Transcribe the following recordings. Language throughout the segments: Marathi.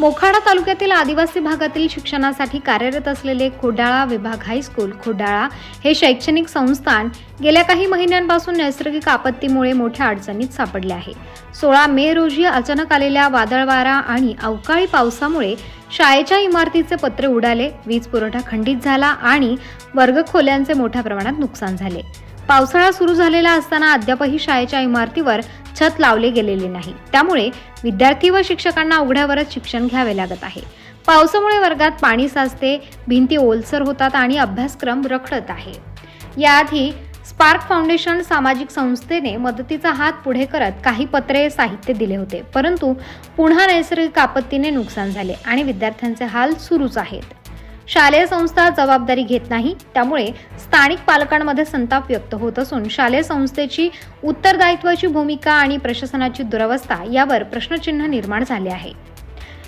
मोखाडा तालुक्यातील आदिवासी भागातील शिक्षणासाठी कार्यरत असलेले खोडाळा विभाग हायस्कूल खोडाळा हे शैक्षणिक संस्थान गेल्या काही महिन्यांपासून नैसर्गिक आपत्तीमुळे मोठ्या अडचणीत सापडले आहे. सोळा मे रोजी अचानक आलेल्या वादळवारा आणि अवकाळी पावसामुळे शाळेच्या इमारतीचे पत्रे उडाले वीज पुरवठा खंडित झाला आणि वर्गखोल्यांचे मोठ्या प्रमाणात नुकसान झाले. पावसाळा सुरू झालेला असताना अद्यापही शाळेच्या इमारतीवर छत लावले गेलेले नाही. त्यामुळे विद्यार्थी व शिक्षकांना उघड्यावरच शिक्षण घ्यावे लागत आहे. पावसामुळे वर्गात पाणी साचते भिंती ओलसर होतात आणि अभ्यासक्रम रखडत आहे. याआधी स्पार्क फाउंडेशन सामाजिक संस्थेने मदतीचा हात पुढे करत काही पत्रे साहित्य दिले होते. परंतु पुन्हा नैसर्गिक आपत्तीने नुकसान झाले आणि विद्यार्थ्यांचे हाल सुरूच आहेत. शालेय संस्था जबाबदारी घेत नाही. त्यामुळे स्थानिक पालकांमध्ये संताप व्यक्त होत असून शालेय संस्थेची उत्तरदायित्वाची भूमिका आणि प्रशासनाची दुरवस्था यावर प्रश्नचिन्ह निर्माण झाले आहे.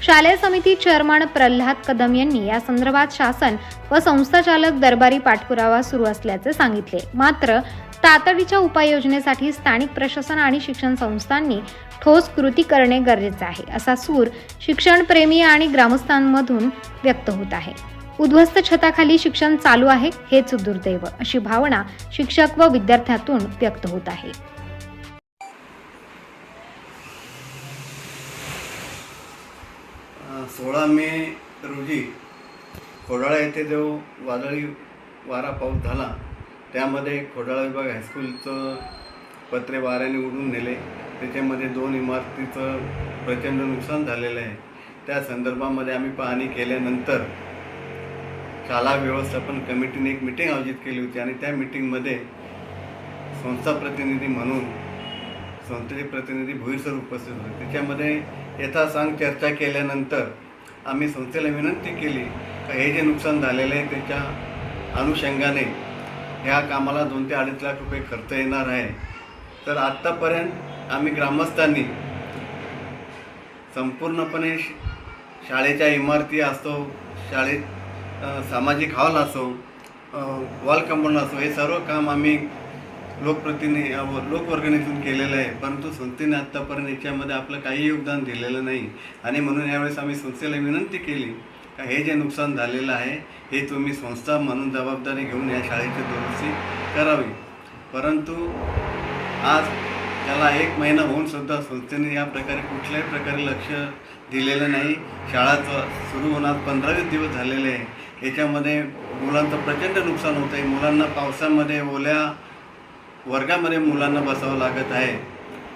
शालेय समिती चेअरमन प्रल्हाद कदम यांनी या संदर्भात शासन व संस्थाचालक दरबारी पाठपुरावा सुरू असल्याचे सांगितले. मात्र तातडीच्या उपाययोजनेसाठी स्थानिक प्रशासन आणि शिक्षण संस्थांनी ठोस कृती करणे गरजेचे आहे असा सूर शिक्षणप्रेमी आणि ग्रामस्थांमधून व्यक्त होत आहे. उद्ध्वस्त छताखाली शिक्षण चालू आहे हेच दुर्दैव अशी भावना शिक्षक व विद्यार्थ्यातून व्यक्त होत आहे. सोळा मे रोजी खोडाळा येथे जो वादळी वारा पाऊस झाला त्यामध्ये खोडाळा विभाग हायस्कूलचं पत्रे वाऱ्याने उडून नेले. त्याच्यामध्ये दोन इमारतीचं प्रचंड नुकसान झालेलं आहे. त्या संदर्भामध्ये आम्ही पाहणी केल्यानंतर शाळा व्यवस्थापन कमिटीने एक मिटिंग आयोजित केली होती आणि त्या मिटिंगमध्ये संस्था प्रतिनिधी म्हणून संस्थेचे प्रतिनिधी भुईसर उपस्थित होते. त्याच्यामध्ये यथासांग चर्चा केल्यानंतर आम्ही संस्थेला विनंती केली का हे जे नुकसान झालेलं आहे त्याच्या अनुषंगाने ह्या कामाला दोन ते अडीच लाख रुपये खर्च येणार आहे. तर आत्तापर्यंत आम्ही ग्रामस्थांनी संपूर्णपणे श- शाळेच्या इमारती असतो शाळेत सामाजिक हॉल असो वॉल कंपाऊंड असो हे सर्व काम आम्ही लोकप्रतिनिधी लोकवर्गणीतून केलेलं आहे. परंतु संस्थेने आत्तापर्यंत याच्यामध्ये आपलं काही योगदान दिलेलं नाही. आणि म्हणून यावेळेस आम्ही संस्थेला विनंती केली का हे जे नुकसान झालेलं आहे हे तुम्ही संस्था म्हणून जबाबदारी घेऊन या शाळेची दुरुस्ती करावी. परंतु आज त्याला एक महिना होऊन सुद्धा संस्थेने या प्रकारे कुठल्याही प्रकारे लक्ष दिलेलं नाही. शाळा सुरू होणार पंधरावीस दिवस झालेले आहे. याच्यामध्ये मुलांचं प्रचंड नुकसान होतं आहे मुलांना पावसामध्ये ओल्या वर्गामध्ये मुलांना बसावं लागत आहे.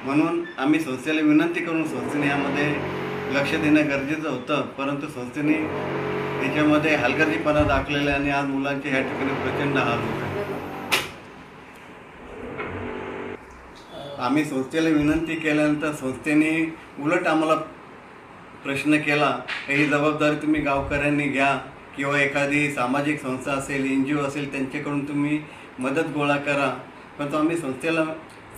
म्हणून आम्ही संस्थेला विनंती करून संस्थेने यामध्ये लक्ष देणं गरजेचं होतं. परंतु संस्थेने याच्यामध्ये हलगर्जीपणा दाखलेला आहे आणि आज मुलांचे ह्या ठिकाणी प्रचंड हाल होत आहे. आम्ही संस्थेला विनंती केल्यानंतर संस्थेने उलट आम्हाला प्रश्न केला ही जबाबदारी तुम्ही गावकऱ्यांनी घ्या किंवा एखादी सामाजिक संस्था असेल एन जी ओ असेल त्यांच्याकडून तुम्ही मदत गोळा करा. परंतु आम्ही संस्थेला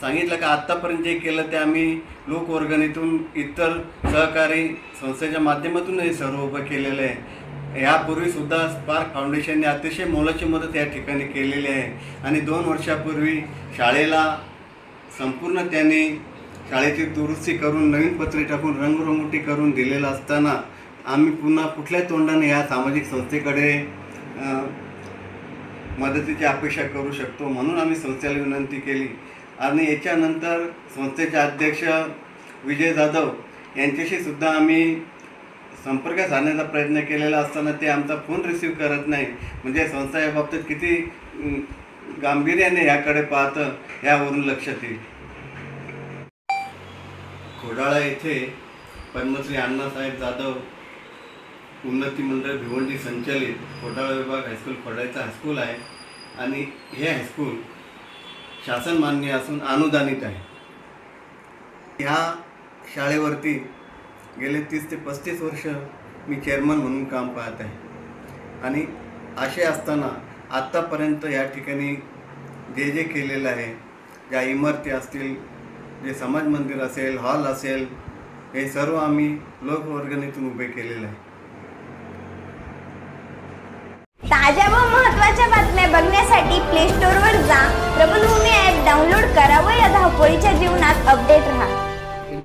सांगितलं का आत्तापर्यंत जे केलं ते आम्ही लोकवर्गणीतून इतर सहकारी संस्थेच्या माध्यमातून हे सर्व उभं केलेलं आहे. यापूर्वीसुद्धा स्पार्क फाउंडेशनने अतिशय मोलाची मदत या ठिकाणी केलेली आहे. आणि दोन वर्षापूर्वी शाळेला संपूर्ण त्याने शाळेची दुरुस्ती करून नवीन पत्रे टाकून रंगरंगोटी करून दिलेलं असताना आम्ही पुन्हा कुठल्या तोंडाने या सामाजिक संस्थेकडे मदतीची अपेक्षा करू शकतो म्हणून आम्ही संस्थेला विनंती केली. आणि याच्यानंतर संस्थेचे अध्यक्ष विजय जाधव यांच्याशी सुद्धा आम्ही संपर्क साधण्याचा प्रयत्न केलेला असताना ते आमचा फोन रिसीव करत नाही. म्हणजे संस्था या बाबतीत किती गांभीर्याने याकडे पाहतं यावरून लक्षात येईल खोडाळा येथे पद्मश्री अण्णासाहेब जाधव उन्नती मंडळ भिवंडी संचलित खोटाळा विभाग हायस्कूल खोडाळ्याचं हायस्कूल आहे. आणि हे हायस्कूल शासन मान्य असून अनुदानित आहे. ह्या शाळेवरती गेले तीस ते पस्तीस वर्ष मी चेअरमन म्हणून काम पाहत आहे. आणि असे असताना आत्तापर्यंत या ठिकाणी जे जे केलेलं आहे ज्या इमारती असतील जे समाज मंदिर असेल हॉल असेल हे सर्व आम्ही लोकवर्गणीतून उभे केलेले आहे. ताज्या व महत्त्वाच्या बातम्या बघण्यासाठी प्ले स्टोअरवर जा. प्रबलभूमी ॲप डाउनलोड करा व या धावपळीच्या जीवनात अपडेट राहा.